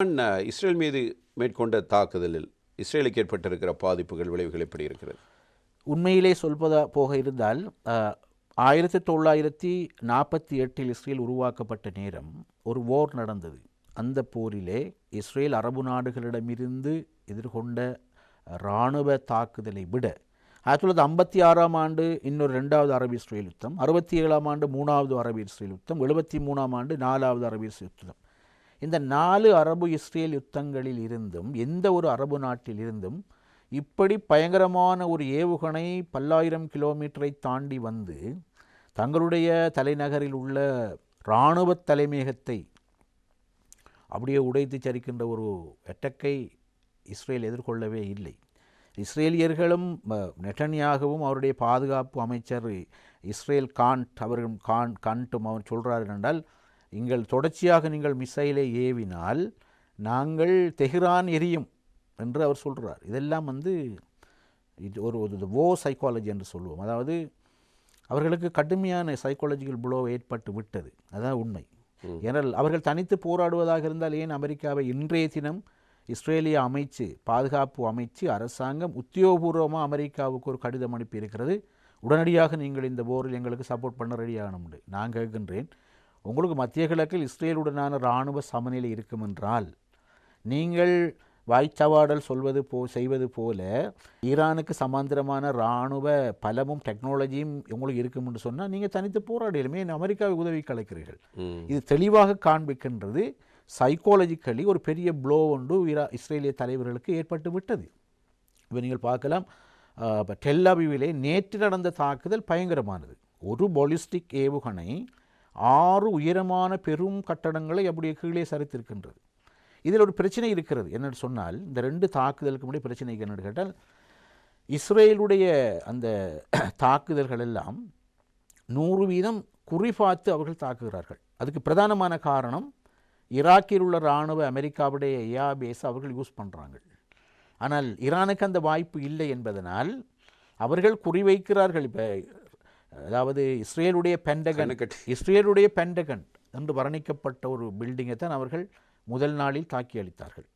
Iran Israel மீது மேற்கொண்ட தாக்குதலில் இஸ்ரேலுக்கு ஏற்பட்டிருக்கிற பாதிப்புகள் விளைவுகள் எப்படி இருக்கிறது? உண்மையிலே சொல்வதா போக இருந்தால் அஹ், ஆயிரத்தி தொள்ளாயிரத்தி நாற்பத்தி எட்டில் இஸ்ரேல் உருவாக்கப்பட்ட நேரம் ஒரு போர் நடந்தது. அந்த போரிலே இஸ்ரேல் அரபு நாடுகளிடமிருந்து எதிர்கொண்ட இராணுவ தாக்குதலை விட ஆயிரத்தி தொள்ளாயிரத்தி ஐம்பத்தி ஆறாம் ஆண்டு இன்னொரு ரெண்டாவது அரபு இஸ்ரேல் யுத்தம் அறுபத்தி ஏழாம் ஆண்டு மூணாவது அரபு இஸ்ரேல் யுத்தம் எழுபத்தி மூணாம் ஆண்டு நாலாவது அரபு இஸ்ரேல் யுத்தம். இந்த நாலு அரபு இஸ்ரேல் யுத்தங்களில் இருந்தும் எந்த ஒரு அரபு நாட்டில் இருந்தும் இப்படி பயங்கரமான ஒரு ஏவுகணை பல்லாயிரம் கிலோமீட்டரை தாண்டி வந்து தங்களுடைய தலைநகரில் உள்ள இராணுவ தலைமையகத்தை அப்படியே உடைத்து சரிக்கின்ற ஒரு அட்டக்கை இஸ்ரேல் எதிர்கொள்ளவே இல்லை. இஸ்ரேலியர்களும் நெட்டனியாகவும் அவருடைய பாதுகாப்பு அமைச்சர் இஸ்ரேல் காண்ட் அவர்கள் கான் கான்ட்டும் அவர் சொல்கிறார் என்றால் நீங்கள் தொடர்ச்சியாக நீங்கள் மிசைலை ஏவினால் நாங்கள் தெஹ்ரான் எரியும் என்று அவர் சொல்கிறார் இதெல்லாம் வந்து இது ஒரு ஒரு வோ சைக்காலஜி என்று சொல்லுவோம். அதாவது அவர்களுக்கு கடுமையான சைக்காலஜிக்கல் புலோ ஏற்பட்டு விட்டது. அதான் உண்மை. ஏனால் அவர்கள் தனித்து போராடுவதாக இருந்தால் ஏன் அமெரிக்காவை இன்றைய தினம் இஸ்ரேலிய அமைச்சு பாதுகாப்பு அமைச்சு அரசாங்கம் உத்தியோகபூர்வமாக அமெரிக்காவுக்கு ஒரு கடிதம் அனுப்பி இருக்கிறது உடனடியாக நீங்கள் இந்த போரில் எங்களுக்கு சப்போர்ட் பண்ண ரெடியாகணும்னு நான் கேட்கின்றேன். உங்களுக்கு மத்திய கிழக்கில் இஸ்ரேலுடனான இராணுவ சமநிலை இருக்கும் என்றால் நீங்கள் வாய்ச்சவாடல் சொல்வது போ செய்வது போல ஈரானுக்கு சமாந்திரமான இராணுவ பலமும் டெக்னாலஜியும் உங்களுக்கு இருக்கும் என்று சொன்னால் நீங்கள் தனித்து போராடிலுமே அமெரிக்காவை உதவி கலைக்கிறீர்கள். இது தெளிவாக காண்பிக்கின்றது சைக்காலஜிக்கலி ஒரு பெரிய ப்ளோ ஒன்று ஈரா இஸ்ரேலிய தலைவர்களுக்கு ஏற்பட்டு விட்டது. இப்போ நீங்கள் பார்க்கலாம் இப்ப டெல்லாவிவிலே நேற்று நடந்த தாக்குதல் பயங்கரமானது. ஒரு பாலிஸ்டிக் ஏவுகணை ஆறு உயரமான பெரும் கட்டடங்களை அப்படியே கீழே சரித்திருக்கின்றது. இதில் ஒரு பிரச்சனை இருக்கிறது. என்னன்னு சொன்னால் இந்த ரெண்டு தாக்குதலுக்கு முன்னாடி பிரச்சனை என்னென்னு கேட்டால் இஸ்ரேலுடைய அந்த தாக்குதல்கள் எல்லாம் நூறு வீதம் குறிபார்த்து அவர்கள் தாக்குகிறார்கள். அதுக்கு பிரதானமான காரணம் ஈராக்கில் உள்ள இராணுவ அமெரிக்காவுடைய ஏஆபேஸ் அவர்கள் யூஸ் பண்ணுறாங்க ஆனால் ஈரானுக்கு அந்த வாய்ப்பு இல்லை என்பதனால் அவர்கள் குறிவைக்கிறார்கள். இப்போ அதாவது இஸ்ரேலுடைய பெண்டகன் கண்ணுக்கட்டி. இஸ்ரேலுடைய பெண்டகன் என்று வர்ணிக்கப்பட்ட ஒரு பில்டிங்கை தான் அவர்கள் முதல் நாளில் தாக்கி அளித்தார்கள்